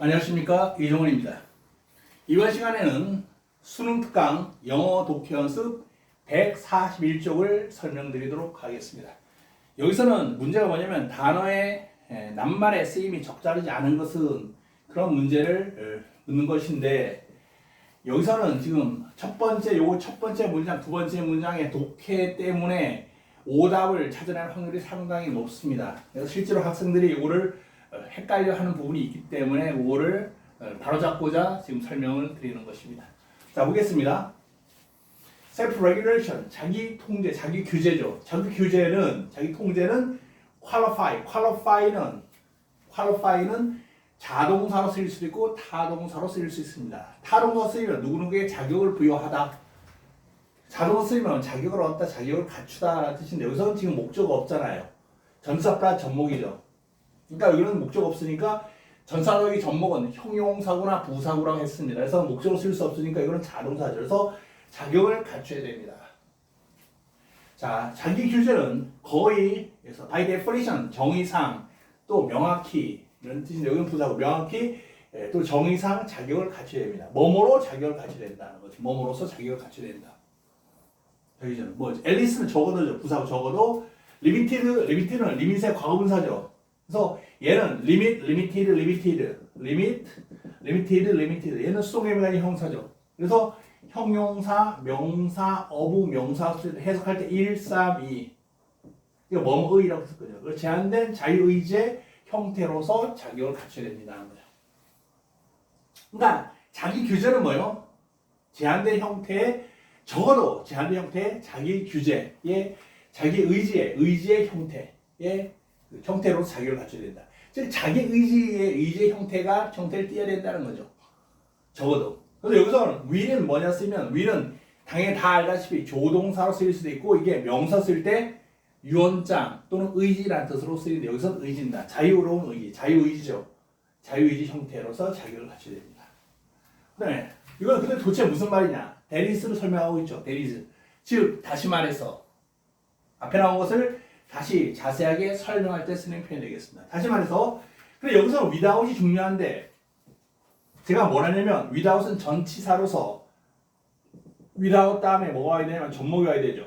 안녕하십니까 이종원입니다. 이번 시간에는 수능 특강 영어 독해 연습 141쪽을 설명드리도록 하겠습니다. 여기서는 문제가 뭐냐면 단어의 에, 낱말의 쓰임이 적절하지 않은 것은 그런 문제를 어, 묻는 것인데 여기서는 지금 첫 번째 요거 첫 번째 문장 두 번째 문장의 독해 때문에 오답을 찾아내는 확률이 상당히 높습니다. 그래서 실제로 학생들이 이거를 어, 헷갈려 하는 부분이 있기 때문에 그거를 어, 바로잡고자 지금 설명을 드리는 것입니다. 자, 보겠습니다. self-regulation, 자기 통제, 자기 규제죠. 자기 규제는, 자기 통제는 qualify, qualify는, qualify는 자동사로 쓰일 수도 있고 타동사로 쓰일 수 있습니다. 타동사 쓰이면 누구누구에 자격을 부여하다. 자동사 쓰이면 자격을 얻다, 자격을 갖추다라는 뜻인데 여기서는 지금 목적 없잖아요. 전사 플러스 전목이죠. 그러니까 여기는 목적 없으니까 전사적인 전목은 형용사구나 부사구라고 했습니다. 그래서 목적으로 쓸 수 없으니까 이거는 자동사죠. 그래서 자격을 갖춰야 됩니다. 자, 자기 규제는 거의 그래서 by definition 정의상 또 명확히 이런 뜻인데 여기는 부사고 명확히 예, 또 정의상 자격을 갖춰야 됩니다. 뭐뭐로 자격을 갖춰야 된다는 거죠. 뭐뭐로서 자격을 갖춰야 된다. 여기죠. 뭐 앨리스는 적어도 부사고 적어도 리미티드 리미티드는 리밋의 과거분사죠. 그래서 얘는 리밋, 리미티드, 리미티드, 리밋, 리미티드, 리미티드. 얘는 수동의미가 형사죠. 그래서 형용사, 명사, 어부, 명사 해석할 때 1, 3, 2. 이거 뭐뭐의라고 했거든요. 그 제한된 자유의지의 형태로서 자격을 갖춰야 된다는 거죠. 그러니까 자기 규제는 뭐예요? 제한된 형태의 적어도 제한된 형태의 자기 규제의 자기 의지의 의지의 형태의 그 형태로 자격을 갖춰야 된다. 즉 자기 의지의 의지의 형태가 형태를 띄어야 된다는 거죠. 적어도. 그래서 여기서 위는 뭐냐 쓰면 위는 당연히 다 알다시피 조동사로 쓰일 수도 있고 이게 명사 쓸 때 유언장 또는 의지라는 뜻으로 쓰이는데 여기서는 의지입니다. 자유로운 의지, 자유의지죠. 자유의지 형태로서 자격을 갖춰야 됩니다. 그다음에 이건 근데 도대체 무슨 말이냐? 데리스를 설명하고 있죠. 데리스. 즉 다시 말해서 앞에 나온 것을 다시 자세하게 설명할 때 쓰는 표현이 되겠습니다. 다시 말해서 근데 여기서 without이 중요한데 제가 뭘 하냐면 without은 전치사로서 without 다음에 뭐가 와야 되냐면 전목이 와야 되죠.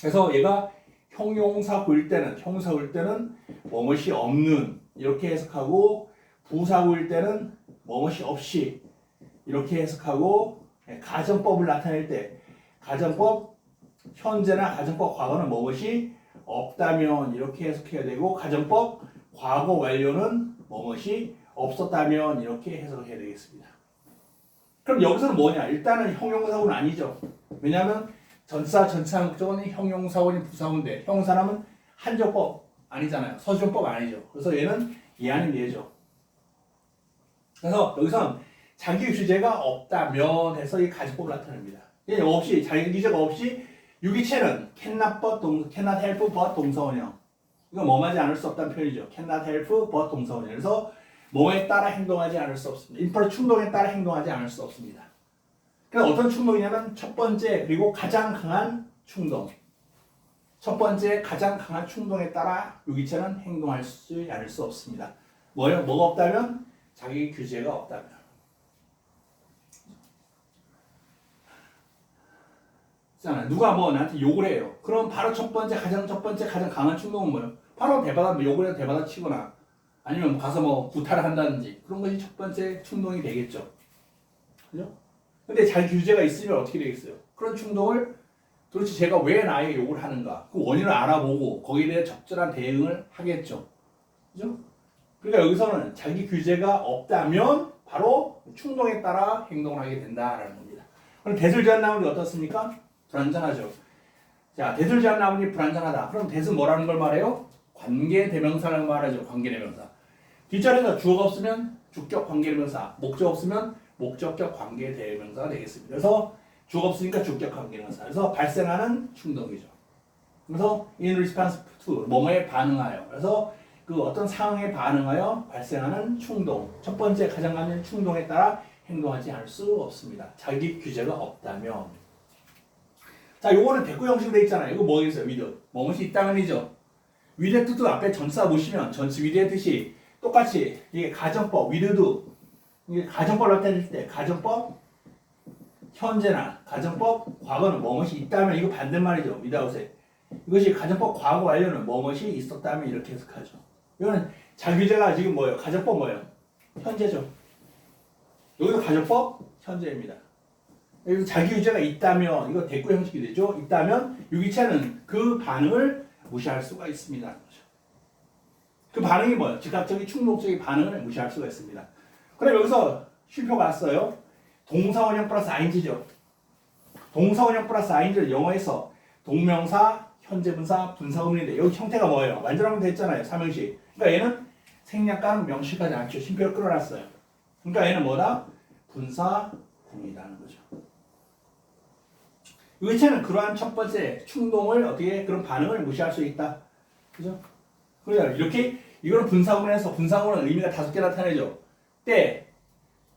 그래서 얘가 형용사 볼 때는 형사 볼 때는 뭐뭇이 없는 이렇게 해석하고 부사 볼 때는 뭐뭇이 없이 이렇게 해석하고 예, 가정법을 나타낼 때 가정법 현재나 가정법 과거는 뭐뭇이 없다면 이렇게 해석해야 되고 가정법 과거 완료는 뭐뭇이 없었다면 이렇게 해석을 해야 되겠습니다. 그럼 여기서는 뭐냐? 일단은 형용사고는 아니죠. 왜냐하면 전사 전사 목적어는 형용사원이 부사원인데 형사람은 한정법 아니잖아요. 서술법 아니죠. 그래서 얘는 이 아닌 얘죠. 그래서 여기서 자기 주제가 없다면 해서 이 가지법을 나타냅니다. 얘 없이 자기 주제가 없이 유기체는 cannot but 동 cannot help but 동사원형. 이거 뭐하지 않을 수 없다는 표현이죠. cannot help but 동사원형. 그래서 뭐에 따라 행동하지 않을 수 없습니다. 인펄 충동에 따라 행동하지 않을 수 없습니다. 그럼 어떤 충동이냐면 첫 번째 그리고 가장 강한 충동. 첫 번째 가장 강한 충동에 따라 유기체는 행동할 수 않을 수 없습니다. 뭐요? 뭐가 없다면 자기 규제가 없다면. 있 잖아요. 누가 뭐 나한테 욕을 해요. 그럼 바로 첫 번째 가장 첫 번째 가장 강한 충동은 뭐예요? 바로 대받아 뭐 욕을 해서 대받아 치거나 아니면 가서 뭐 구타를 한다든지 그런 것이 첫 번째 충동이 되겠죠. 그죠? 근데 잘 규제가 있으면 어떻게 되겠어요? 그런 충동을 도대체 제가 왜 나에게 욕을 하는가? 그 원인을 알아보고 거기에 대해 적절한 대응을 하겠죠. 그죠? 그러니까 여기서는 자기 규제가 없다면 바로 충동에 따라 행동을 하게 된다라는 겁니다. 그럼 대술제한 나무이 어떻습니까? 불안전하죠. 자, 대술제한 나무이 불안전하다. 그럼 대은 뭐라는 걸 말해요? 관계 대명사라는 걸 말하죠. 관계 대명사. 뒷자리에서 주어가 없으면 주격 관계 대명사, 목적 없으면 목적격 관계 대명사가 되겠습니다. 그래서 주어가 없으니까 주격 관계 대명사. 그래서 발생하는 충동이죠. 그래서 in response to 뭐뭐에 반응하여. 그래서 그 어떤 상황에 반응하여 발생하는 충동. 첫 번째 가장 강한 충동에 따라 행동하지 않을 수 없습니다. 자기 규제가 없다면. 자, 요거는 대구 형식으로 돼 있잖아요. 이거 뭐겠어요? 위드. 뭐뭇이 있다면이죠. 위드의 뜻도 앞에 전사 보시면 전치 위드의 뜻이 똑같이 이게 가정법 위드도 이게 가정법 나타낼 때 가정법 현재나 가정법 과거는 뭐뭇이 있다면 이거 반대말이죠. 위다우세 이것이 가정법 과거 완료는 뭐뭇이 있었다면 이렇게 해석하죠. 이거는 자규제가 지금 뭐예요? 가정법 뭐예요? 현재죠. 여기도 가정법 현재입니다. 여기서 자기 유죄가 있다면 이거 대꾸 형식이 되죠. 있다면 유기체는 그 반응을 무시할 수가 있습니다. 그 반응이 뭐예요? 즉각적인 충동적인 반응을 무시할 수가 있습니다. 그럼 여기서 쉼표가 왔어요. 동사원형 플러스 ing죠. 동사원형 플러스 ing를 영어에서 동명사, 현재분사, 분사음인데 여기 형태가 뭐예요? 완전하면 됐잖아요. 삼형식. 그러니까 얘는 생략과는 명시하지 않죠. 쉼표를 끌어놨어요. 그러니까 얘는 뭐다? 분사구문이라는 거죠. 의체는 그러한 첫 번째 충동을 어떻게 그런 반응을 무시할 수 있다. 그죠? 그래요. 이렇게 이거는 분사구문에서 분사구문은 의미가 다섯 개 나타내죠. 때,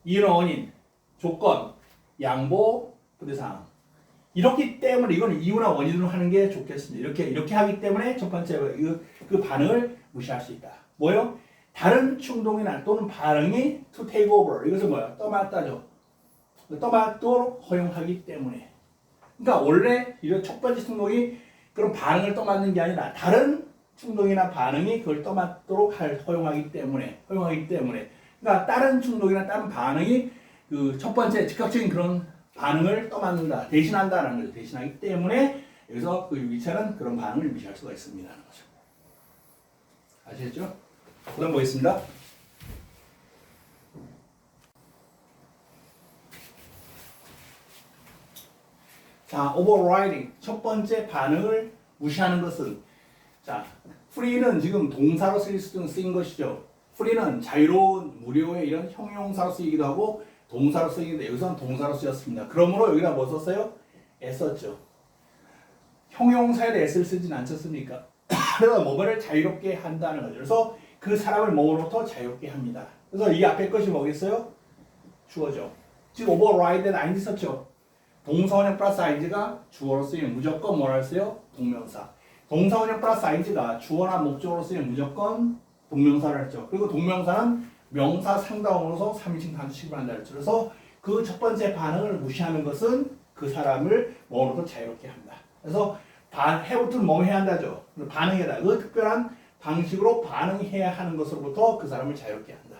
이유는 원인, 조건, 양보, 부대상. 이렇기 때문에 이거는 이유나 원인으로 하는 게 좋겠습니다. 이렇게 이렇게 하기 때문에 첫 번째 그, 그 반응을 무시할 수 있다. 뭐요? 다른 충동이나 또는 반응이 to take over 이것은 뭐야? 떠맡다죠. 떠맡도록 허용하기 때문에. 그러니까 원래 이런 첫 번째 충동이 그런 반응을 떠맡는 게 아니라 다른 충동이나 반응이 그걸 떠맡도록 할 허용하기 때문에 허용하기 때문에 그러니까 다른 충동이나 다른 반응이 그 첫 번째 즉각적인 그런 반응을 떠맡는다 대신한다라는 거죠 대신하기 때문에 여기서 그 유기체는 그런 반응을 무시할 수가 있습니다 아시겠죠? 그다음 보겠습니다. 자, overriding 첫 번째 반응을 무시하는 것은 자, free는 지금 동사로 쓰일 수 쓰인 것이죠. free는 자유로운 무료의 이런 형용사로 쓰이기도 하고 동사로 쓰이는데 여기서는 동사로 쓰였습니다. 그러므로 여기다 뭐 썼어요? 애썼죠. 형용사에 대해 S를 쓰진 않겠습니까? 그래서 뭐를 자유롭게 한다는 거죠. 그래서 그 사람을 뭐로부터 자유롭게 합니다. 그래서 이 앞에 것이 뭐겠어요? 주어죠. 지금 override는 ing 썼죠. 동사원형 플러스 ing가 주어로 쓰이면 무조건 뭐라 했어요? 동명사. 동사원형 플러스 ing가 주어나 목적으로 쓰이면 무조건 동명사를 했죠. 그리고 동명사는 명사 상당으로서 3인칭 단수식을 한다 했죠. 그래서 그 첫 번째 반응을 무시하는 것은 그 사람을 뭐로부터 자유롭게 한다. 그래서 반, 해부터는 뭐 해야 한다죠. 반응해다. 그 특별한 방식으로 반응해야 하는 것으로부터 그 사람을 자유롭게 한다.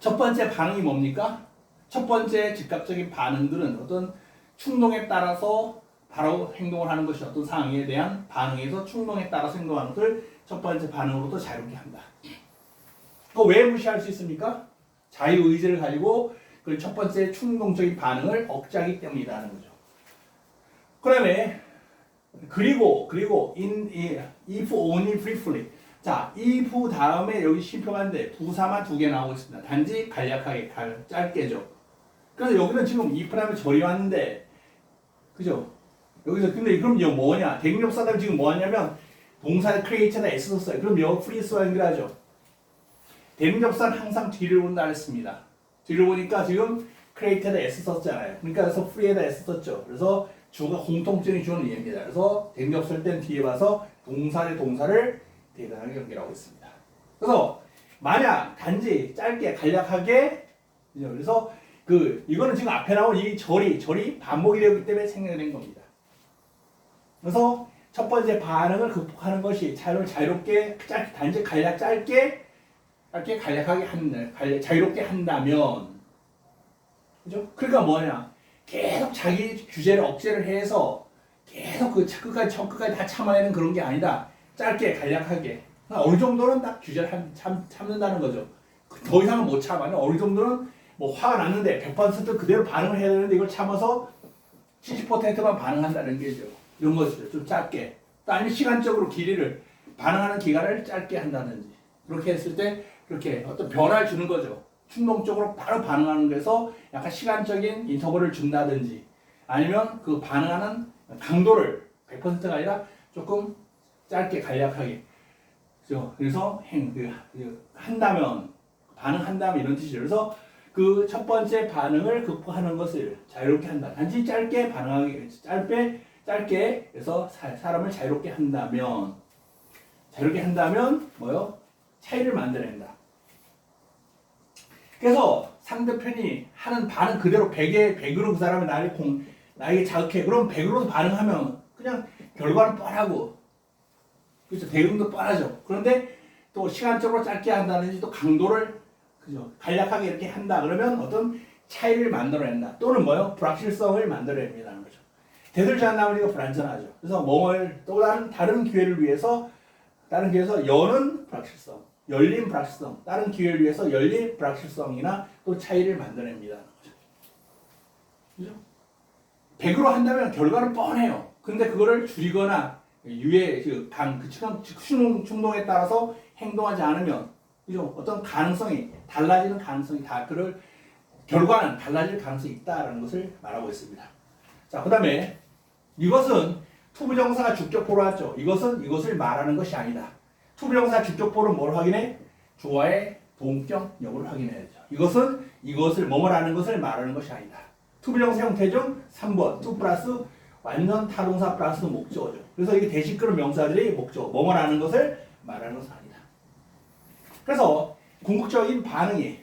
첫 번째 반응이 뭡니까? 첫 번째 즉각적인 반응들은 어떤 충동에 따라서 바로 행동을 하는 것이 어떤 상황에 대한 반응에서 충동에 따라서 행동하는 것을 첫 번째 반응으로부터 자유롭게 한다. 그거 왜 무시할 수 있습니까? 자유의지를 가지고 그 첫 번째 충동적인 반응을 억제하기 때문이라는 거죠. 그 다음에 그리고 그리고 in if only briefly 자 if 다음에 여기 쉼표가인데 부사만 두 개 나오고 있습니다. 단지 간략하게 갈, 짧게죠. 그래서 여기는 지금 if라면 절이 왔는데 그죠? 여기서 근데 그럼 이거 뭐냐? 대명사들 지금 뭐냐면 동사의 create에다 s 썼어요. 그럼 여기 free스와 연결하죠. 대명사는 항상 뒤를 본다 했습니다. 뒤를 보니까 지금 create에다 s 썼잖아요. 그러니까 그래서 free에다 s 썼죠. 그래서 주가 공통적인 주어는 얘입니다. 그래서 쓸 때는 뒤에 봐서 동사의 동사를 대단하게 연결하고 있습니다. 그래서 만약 단지 짧게 간략하게 그래서 그 이거는 지금 앞에 나온 이 절이 절이 반복이 되기 때문에 생겨낸 겁니다. 그래서 첫 번째 반응을 극복하는 것이 자유를 자유롭게 짧게 단지 간략 짧게 짧게 간략하게 한다 자유롭게 한다면 그죠? 그러니까 뭐냐? 계속 자기 규제를 억제를 해서 계속 그 끝까지 첫 끝까지 다 참아내는 그런 게 아니다. 짧게 간략하게. 어느 정도는 딱 규제를 한, 참, 참는다는 거죠. 더 이상은 못 참아요. 어느 정도는 뭐 화가 났는데 100% 그대로 반응을 해야 되는데 이걸 참아서 70%만 반응한다는 게죠. 이런 것이죠. 좀 짧게. 또 아니면 시간적으로 길이를 반응하는 기간을 짧게 한다든지 그렇게 했을 때 그렇게 어떤 변화를 주는 거죠. 충동적으로 바로 반응하는 거에서 약간 시간적인 인터벌을 준다든지 아니면 그 반응하는 강도를 100%가 아니라 조금 짧게 간략하게? 그래서 행, 그, 그 한다면 반응한다면 이런 뜻이죠. 그래서 그 첫 번째 반응을 극복하는 것을 자유롭게 한다. 단지 짧게 반응하기, 짧게, 짧게, 그래서 사, 람을 자유롭게 한다면, 자유롭게 한다면, 뭐요? 차이를 만들어낸다. 그래서 상대편이 하는 반응 그대로 100에 100으로 그 사람이 나를 공, 나에게 자극해. 그럼 100으로 반응하면 그냥 결과는 뻔하고 그렇죠. 대응도 뻔하죠. 그런데 또 시간적으로 짧게 한다든지 또 강도를 그죠. 간략하게 이렇게 한다. 그러면 어떤 차이를 만들어낸다. 또는 뭐요? 불확실성을 만들어냅니다는 거죠. 대들지 않나면 이거 불안전하죠. 그래서 뭘또 다른 다른 기회를 위해서 다른 기회에서 여는 불확실성, 열린 불확실성, 다른 기회를 위해서 열린 불확실성이나 또 차이를 만들어냅니다. 그죠? 100으로 한다면 결과는 뻔해요. 근데 그거를 줄이거나 그강 그 충동, 충동 충동에 따라서 행동하지 않으면 그죠? 어떤 가능성이 달라지는 가능성이 다 그럴 결과는 달라질 가능성이 있다라는 것을 말하고 있습니다. 자, 그다음에 이것은 투부정사가 주격보로 하죠. 이것은 이것을 말하는 것이 아니다. 투부정사 주격보는 뭘 확인해? 주어의 동격 여부를 확인해야죠. 이것은 이것을 뭐뭐라는 것을 말하는 것이 아니다. 투부정사 형태 중 3번 투 플러스 완전 타동사 플러스 목적어죠. 그래서 이게 대식그런 명사들이 목적어 뭐뭐라는 것을 말하는 것은 아니다. 그래서 궁극적인 반응이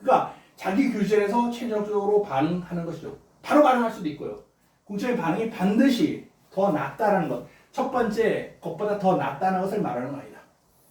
그러니까 자기 규제에서 최종적으로 반응하는 것이죠. 바로 반응할 수도 있고요. 궁극적인 반응이 반드시 더 낫다라는 것. 첫 번째 것보다 더 낫다는 것을 말하는 거 아니다.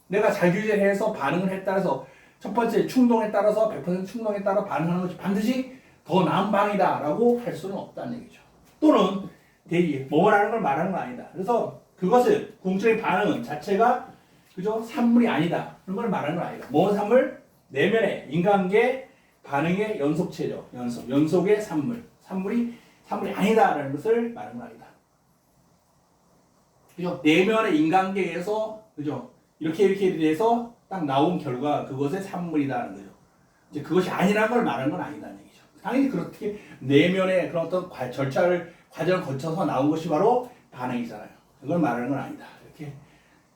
내가 자규제를 해서 반응을 했다 해서 첫 번째 충동에 따라서 100% 충동에 따라 반응하는 것이 반드시 더 나은 방이다라고 할 수는 없다는 얘기죠. 또는 대리 뭐라는 걸 말하는 건 아니다. 그래서 그것을 궁극적인 반응은 자체가 그죠 산물이 아니다. 그런 걸 말하는 건 아니다. 뭔 산물? 내면의 인간계 반응의 연속체죠. 연속 연속의 산물. 산물이 산물이 아니다라는 것을 말하는 건 아니다. 그죠? 내면의 인간계에서 그죠? 이렇게 이렇게 돼서 딱 나온 결과 그것의 산물이다는 거죠. 이제 그것이 아니라는 걸 말하는 건 아니다는 얘기죠. 당연히 그렇게 내면의 그런 어떤 과, 절차를 과정을 거쳐서 나온 것이 바로 반응이잖아요. 그걸 말하는 건 아니다. 이렇게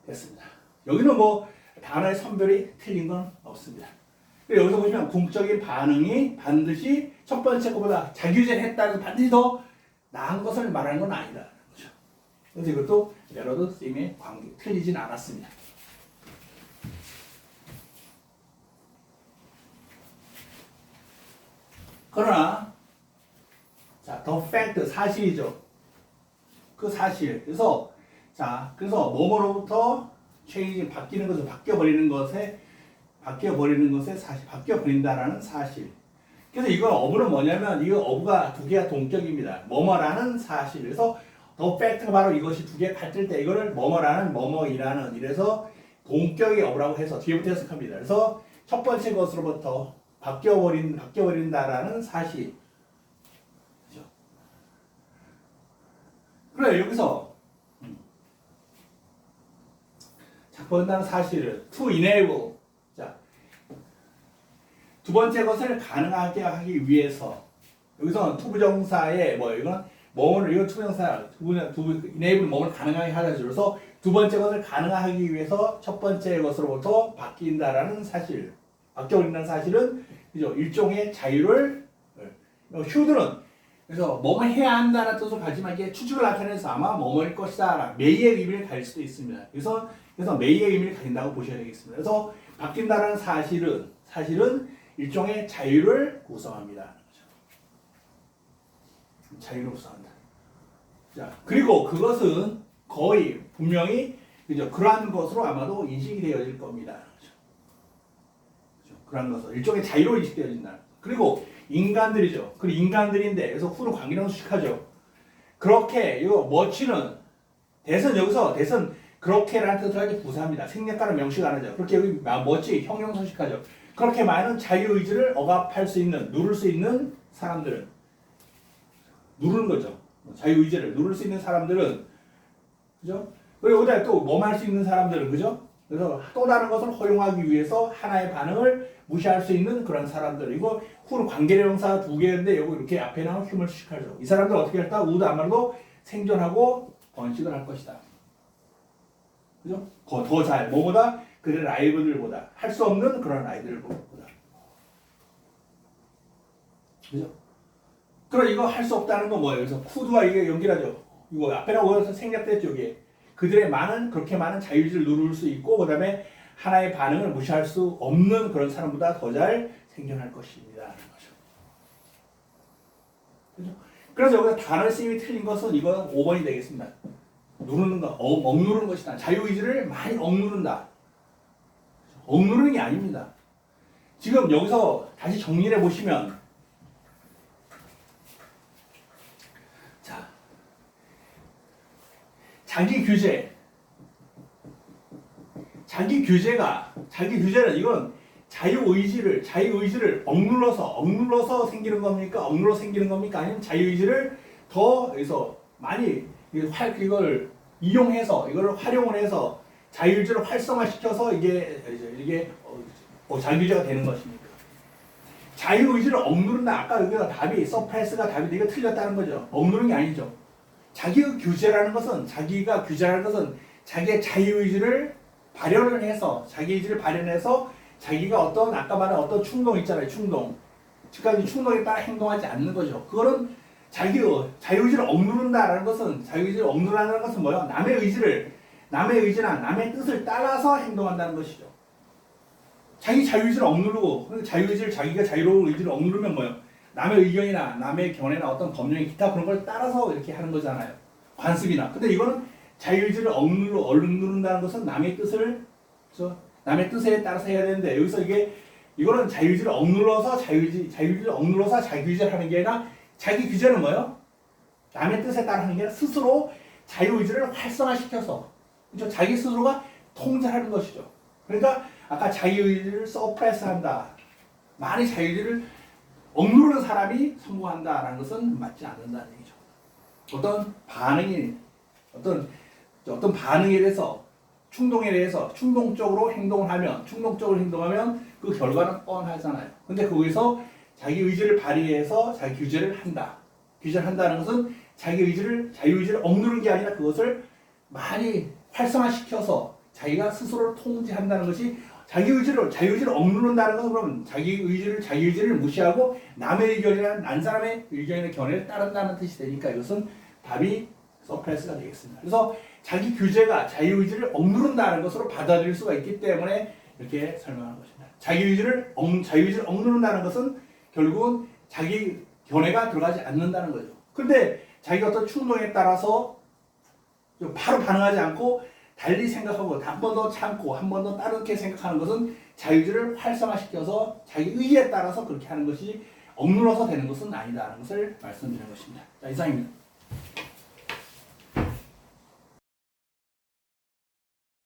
됐습니다. 여기는 뭐 단어의 선별이 틀린 건 없습니다. 여기서 보시면 궁적인 반응이 반드시 첫 번째 것보다 자규제를 했다고 해서 반드시 더 나은 것을 말하는 건 아니다. 그렇죠? 그래서 이것도 메러드 쌤의 관계 틀리진 않았습니다. 그러나 자, the fact 사실이죠. 그 사실. 그래서 자, 그래서 뭐뭐로부터 change 바뀌는 것을 바뀌어 버리는 것에 바뀌어 버리는 것에 사실 바뀌어 버린다라는 사실. 그래서 이거 어부는 뭐냐면 이거 어부가 두 개가 동격입니다. 뭐뭐라는 사실. 그래서 더 팩트가 바로 이것이 두 개 같을 때 이거를 뭐뭐라는 뭐뭐이라는 이래서 동격의 어부라고 해서 뒤에부터 해석합니다. 그래서 첫 번째 것으로부터 바뀌어 버린 바뀌어 버린다라는 사실. 그죠? 그래 여기서 음. 자 번다는 사실을 to enable. 두 번째 것을 가능하게 하기 위해서. 여기서 투부정사의 뭐 이건 뭐를 이건 투부정사 두분 두 이네이블 뭐를 가능하게 하자 그래서 두 번째 것을 가능하기 위해서 첫 번째 것으로부터 바뀐다라는 사실 바뀌어버린다는 사실은 그죠 일종의 자유를 어, 휴드는 그래서 뭐뭐 해야 한다는 뜻을 가지만 이게 추측을 나타내서 아마 뭐뭐일 것이다 메이의 의미를 가질 수도 있습니다. 그래서 그래서 메이의 의미를 가진다고 보셔야 되겠습니다. 그래서 바뀐다는 사실은 사실은 일종의 자유를 구성합니다. 자유를 구성한다. 자, 그리고 그것은 거의 분명히 그죠 그러한 것으로 아마도 인식이 되어질 겁니다. 그렇죠? 그러한 것은 일종의 자유로 인식되어진다. 그리고 인간들이죠. 그 인간들인데 그래서 후는 관계랑 수식하죠. 그렇게 이거 머치는 대선 여기서 대선 그렇게라는 뜻을 가지고 부사합니다. 생략가는 명식 안 하죠. 그렇게 여기 멋지 형용소식하죠. 그렇게 많은 자유의지를 억압할 수 있는, 누를 수 있는 사람들은 누르는 거죠. 자유의지를 누를 수 있는 사람들은 그죠? 그리고 여기다 또뭐 할수 있는 사람들은 그죠? 그래서 또 다른 것을 허용하기 위해서 하나의 반응을 무시할 수 있는 그런 사람들. 이거 후는 관계대명사 두 개인데 여기 이렇게 앞에 나온 힘을 수식하죠. 이 사람들 어떻게 할까? 안 말도 생존하고 번식을 할 것이다. 그죠? 더 잘, 뭐보다 그런 아이들보다 할 수 없는 그런 아이들보다. 그죠? 그럼 이거 할 수 없다는 건 뭐예요? 그래서 쿠드와 이게 연결하죠. 이거 앞에나 오여서 생략됐죠, 이게. 그들의 많은, 그렇게 많은 자유의지를 누를 수 있고, 그 다음에 하나의 반응을 무시할 수 없는 그런 사람보다 더 잘 생존할 것입니다. 라는 거죠. 그래서 여기서 단어 쓰임이 틀린 것은 이건 5번이 되겠습니다. 누르는 거, 어, 억누르는 것이다. 자유의지를 많이 억누른다. 억누르는 게 아닙니다. 지금 여기서 다시 정리를 해보시면 자 자기 규제 자기 규제가 자기 규제는 이건 자유 의지를 자유 의지를 억눌러서 억눌러서 생기는 겁니까? 억눌러 생기는 겁니까? 아니면 자유 의지를 더 여기서 많이 이 활- 이걸 이용해서 이걸 활용을 해서 자유 의지를 활성화시켜서 이게 이게 어, 어, 자유 의지가 되는 것입니까? 자유 의지를 억누른다. 아까 여기가 답이 서프레스가 답인데 이거 틀렸다는 거죠. 억누르는 게 아니죠. 자기의 규제라는 것은 자기가 규제라는 것은 자기의 자유 의지를 발현을 해서 자기 의지를 발현해서 자기가 어떤 아까 말한 어떤 충동 있잖아요. 충동. 즉각 충동에 따라 행동하지 않는 거죠. 그거는 자기의 자유의지를 억누른다라는 것은 자유의지를 억누른다는 것은 뭐예요? 남의 의지를 남의 의지나 남의 뜻을 따라서 행동한다는 것이죠. 자기 자유의지를 억누르고 그 자유의지를 자기가 자유로운 의지를 억누르면 뭐예요? 남의 의견이나 남의 견해나 어떤 법령 기타 그런 걸 따라서 이렇게 하는 거잖아요. 관습이나. 근데 이거는 자유의지를 억누르 억누른다는 것은 남의 뜻을 저 남의 뜻에 따라서 해야 되는데 여기서 이게 이거는 자유의지를 억눌러서 자유의지 자유의지를 억눌러서 자기의지를 하는 게 아니라 자기 규제는 뭐예요? 남의 뜻에 따라 하는 게 아니라 스스로 자유의지를 활성화시켜서 그죠? 자기 스스로가 통제하는 것이죠. 그러니까 아까 자유의지를 서프레스한다. 많이 자유의지를 억누르는 사람이 성공한다라는 것은 맞지 않는다는 얘기죠. 어떤 반응이 어떤 어떤 반응에 대해서 충동에 대해서 충동적으로 행동을 하면 충동적으로 행동하면 그 결과는 뻔하잖아요. 근데 거기서 자기 의지를 발휘해서 자기 규제를 한다. 규제를 한다는 것은 자기 의지를 자유 의지를 억누르는 게 아니라 그것을 많이 활성화시켜서 자기가 스스로를 통제한다는 것이 자기 의지를 자유 의지를 억누른다는 것은 그럼 자기 의지를 자기 의지를 무시하고 남의 의견이나 난 사람의 의견이나 견해를 따른다는 뜻이 되니까 이것은 답이 서프레스가 되겠습니다. 그래서 자기 규제가 자유 의지를 억누른다는 것으로 받아들일 수가 있기 때문에 이렇게 설명하는 것입니다. 자기 의지를 억, 자유 의지를 억누른다는 것은 결국은 자기 견해가 들어가지 않는다는 거죠. 근데 자기가 어떤 충동에 따라서 바로 반응하지 않고 달리 생각하고 한 번 더 참고 한 번더 다르게 생각하는 것은 자유의지를 활성화시켜서 자기 의지에 따라서 그렇게 하는 것이 억눌러서 되는 것은 아니다라는 것을 말씀드리는 것입니다. 자, 이상입니다.